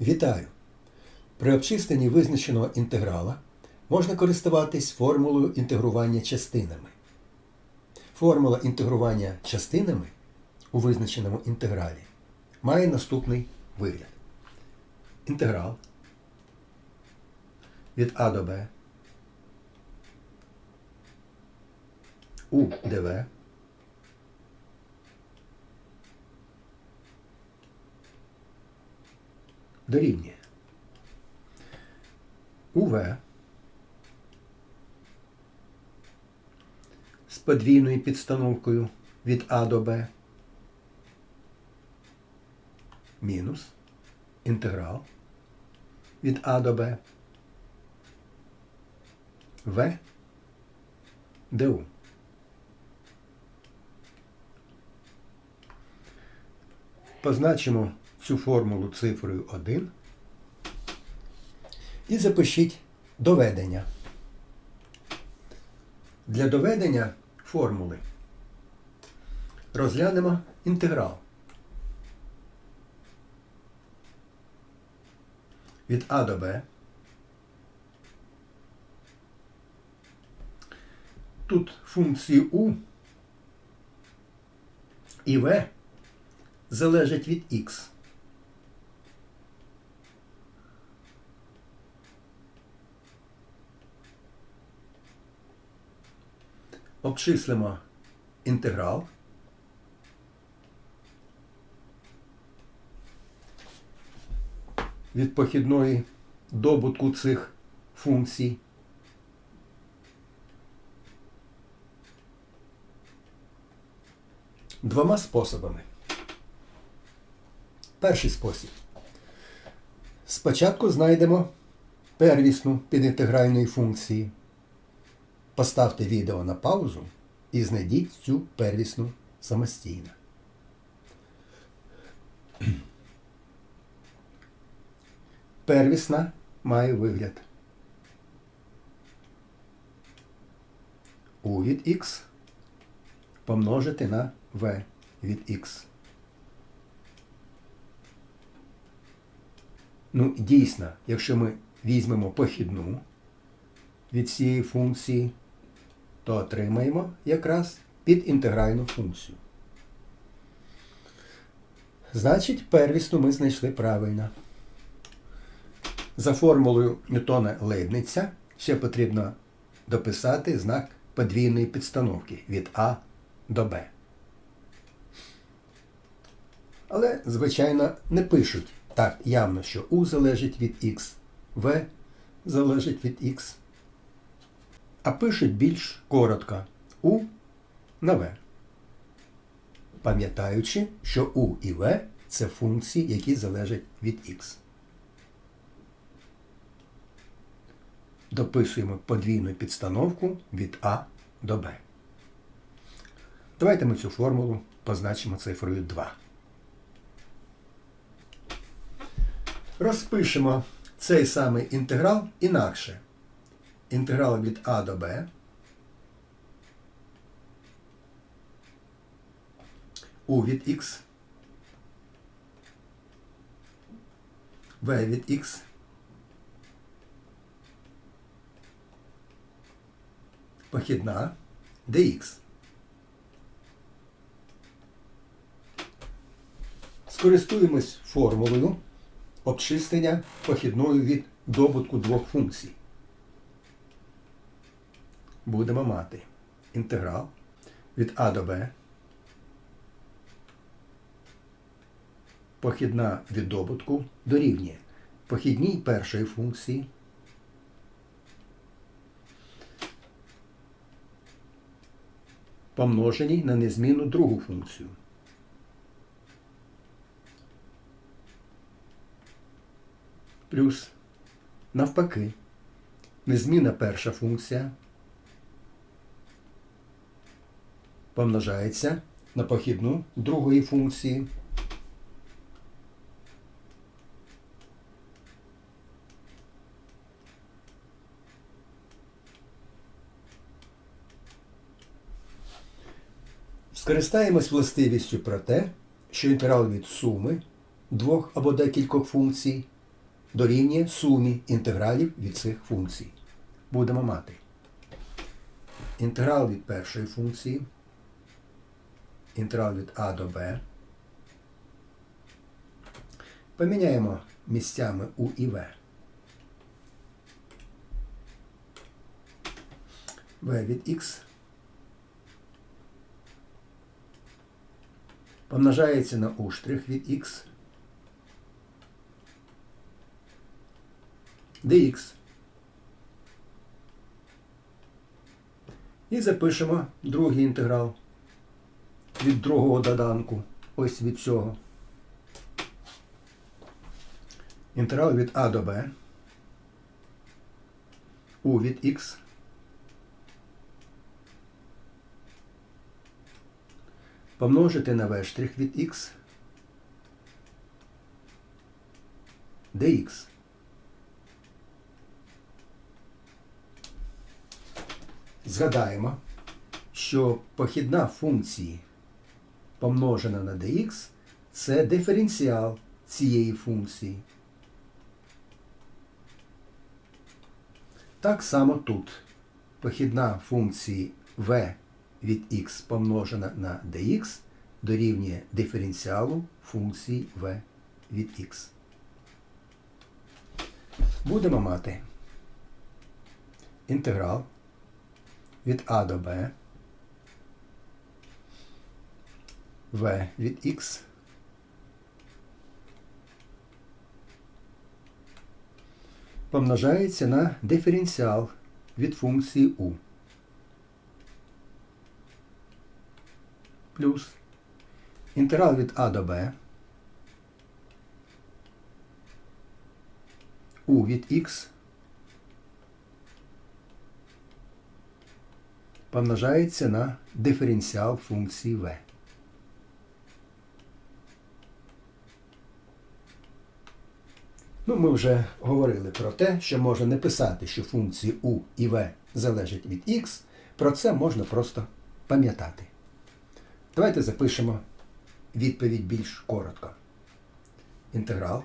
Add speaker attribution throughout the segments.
Speaker 1: Вітаю! При обчисленні визначеного інтеграла можна користуватись формулою інтегрування частинами. Формула інтегрування частинами у визначеному інтегралі має наступний вигляд. Інтеграл від А до Б у ДВ дорівнює УВ з подвійною підстановкою від А до Б мінус інтеграл від А до Б В ДУ. Позначимо цю формулу цифрою 1 і запишіть доведення. Для доведення формули розглянемо інтеграл від А до Б. Тут функції У і В залежать від х. Обчислимо інтеграл. Від похідної добутку цих функцій. Двома способами. Перший спосіб. Спочатку знайдемо первісну підінтегральної функції. Поставте відео на паузу і знайдіть цю первісну самостійно. Первісна має вигляд. У від х помножити на v від х. Ну, дійсно, якщо ми візьмемо похідну від цієї функції, то отримаємо якраз підінтегральну функцію. Значить, первісну ми знайшли правильно. За формулою Ньютона Лейбниця ще потрібно дописати знак подвійної підстановки від А до Б. Але, звичайно, не пишуть так явно, що У залежить від Х, В залежить від Х. А пишуть більш коротко У на В. Пам'ятаючи, що У і В це функції, які залежать від Х. Дописуємо подвійну підстановку від А до Б. Давайте ми цю формулу позначимо цифрою 2. Розпишемо цей самий інтеграл інакше. Інтеграл від А до Б. У від Х. В від Х. Похідна dx. Скористуємось формулою обчислення похідною від добутку двох функцій. Будемо мати інтеграл від А до Б. Похідна від добутку дорівнює похідній першої функції. помноженій на незмінну другу функцію. Плюс навпаки, незмінна перша функція помножається на похідну другої функції. Скористаємось властивістю про те, що інтеграл від суми двох або декількох функцій дорівнює сумі інтегралів від цих функцій. Будемо мати інтеграл від першої функції, інтеграл від А до Б. Поміняємо місцями У і В. В від Х помножається на У' від Х. dx. І запишемо другий інтеграл від другого доданку, ось від цього. Інтеграл від А до Б, У від Х, помножити на В' від Х, dx. Згадаємо, що похідна функції помножена на dx це диференціал цієї функції. Так само тут похідна функції v від x помножена на dx дорівнює диференціалу функції v від x. Будемо мати інтеграл від А до Б, В від Х, помножається на диференціал від функції У. Плюс інтеграл від А до Б, У від Х помножається на диференціал функції v. Ну, Ми вже говорили про те, що можна не писати, що функції u і v залежать від x. Про це можна просто пам'ятати. Давайте запишемо відповідь більш коротко. Інтеграл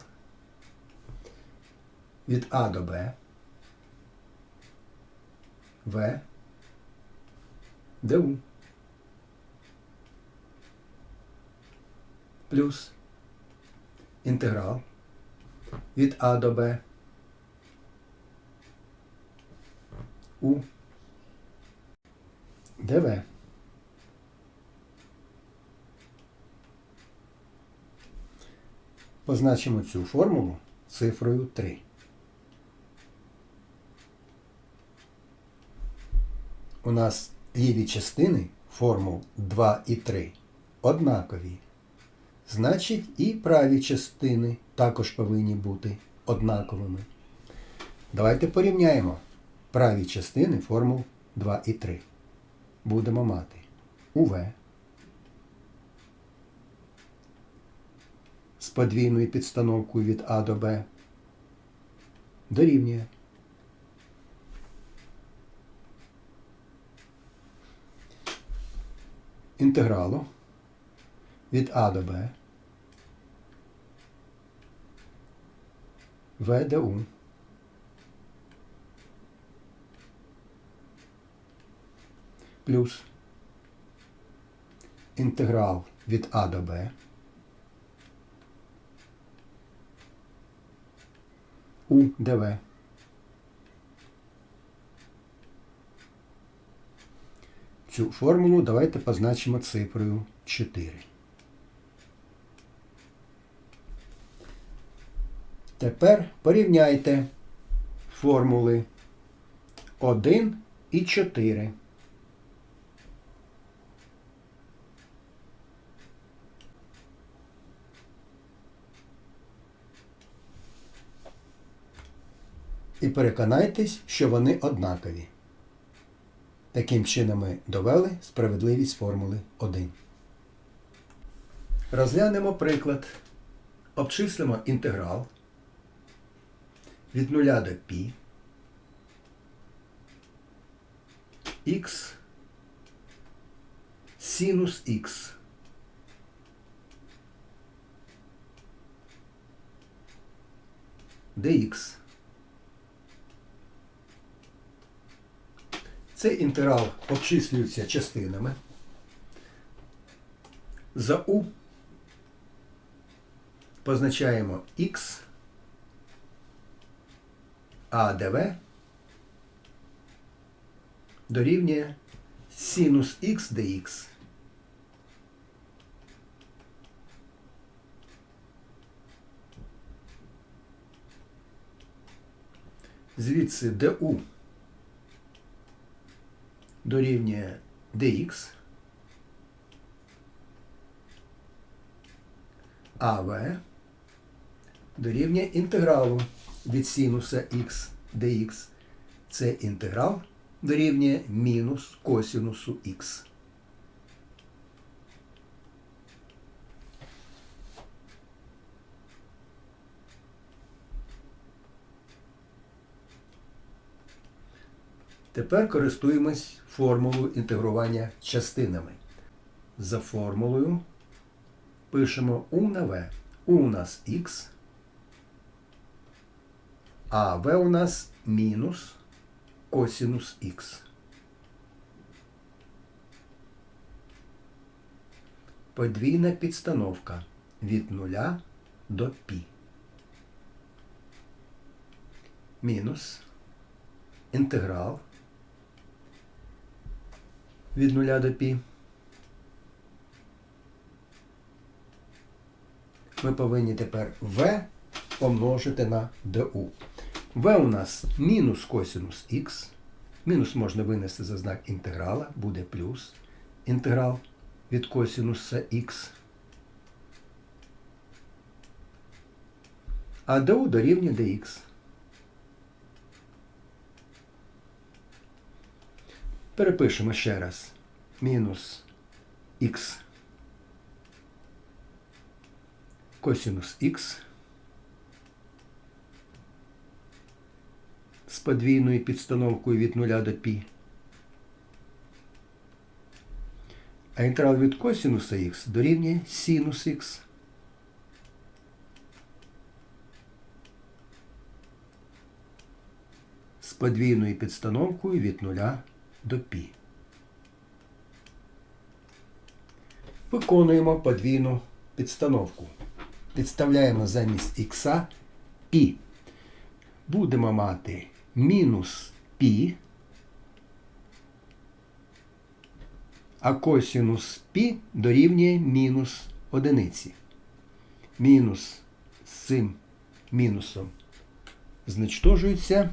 Speaker 1: від А до Б v ду плюс інтеграл від А до Б у ДВ. Позначимо цю формулу цифрою 3. У нас ліві частини формул 2 і 3 однакові. Значить, і праві частини також повинні бути однаковими. Давайте порівняємо праві частини формул 2 і 3. Будемо мати УВ з подвійною підстановкою від А до Б дорівнює інтегралу від А до Б В до У плюс інтеграл від А до Б У ДВ. Цю формулу давайте позначимо цифрою 4. Тепер порівняйте формули 1 і 4. І переконайтесь, що вони однакові. Таким чином ми довели справедливість формули 1. Розглянемо приклад. Обчислимо інтеграл від 0 до π х синус х. dx. Цей інтеграл обчислюється частинами. За u позначаємо x, а dv дорівнює синус х dx. Звідси du дорівнює dx, АВ дорівнює інтегралу від синуса х dx. Це інтеграл дорівнює мінус косинусу х. Тепер користуємось формулою інтегрування частинами. За формулою пишемо u на v. u у нас x, а v у нас мінус косинус х. Подвійна підстановка від 0 до π. Мінус інтеграл від 0 до π. Ми повинні тепер v помножити на du. V у нас мінус косинус х. Мінус можна винести за знак інтеграла, буде плюс інтеграл від косинуса х. А du дорівнює dx. Перепишемо ще раз. Мінус х косинус х подвійною підстановкою від 0 до π. А інтеграл від косинуса х дорівнює синус х. З подвійною підстановкою від 0 до π. Виконуємо подвійну підстановку. Підставляємо замість х пі. Будемо мати мінус пі, а косинус пі дорівнює мінус одиниці. Мінус з цим мінусом зничтожується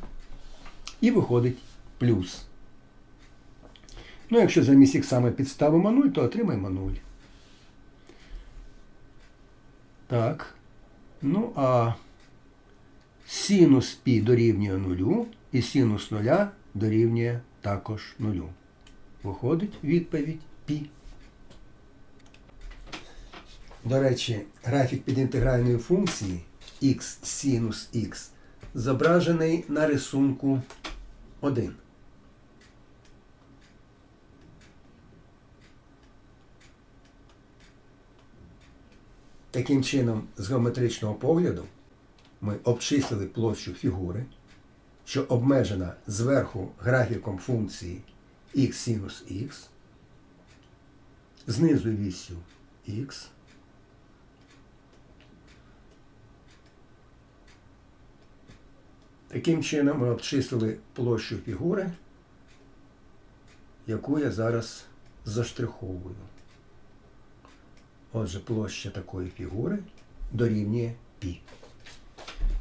Speaker 1: і виходить плюс. Ну, якщо замість х ми підставимо 0, то отримаємо 0. Так. Ну, а синус π дорівнює 0 і синус 0 дорівнює також 0. Виходить відповідь π. До речі, графік підінтегральної функції x синус x зображений на рисунку 1. Таким чином, з геометричного погляду, ми обчислили площу фігури, що обмежена зверху графіком функції x синус x, знизу вісю x, Таким чином ми обчислили площу фігури, яку я зараз заштриховую. Отже, площа такої фігури дорівнює π.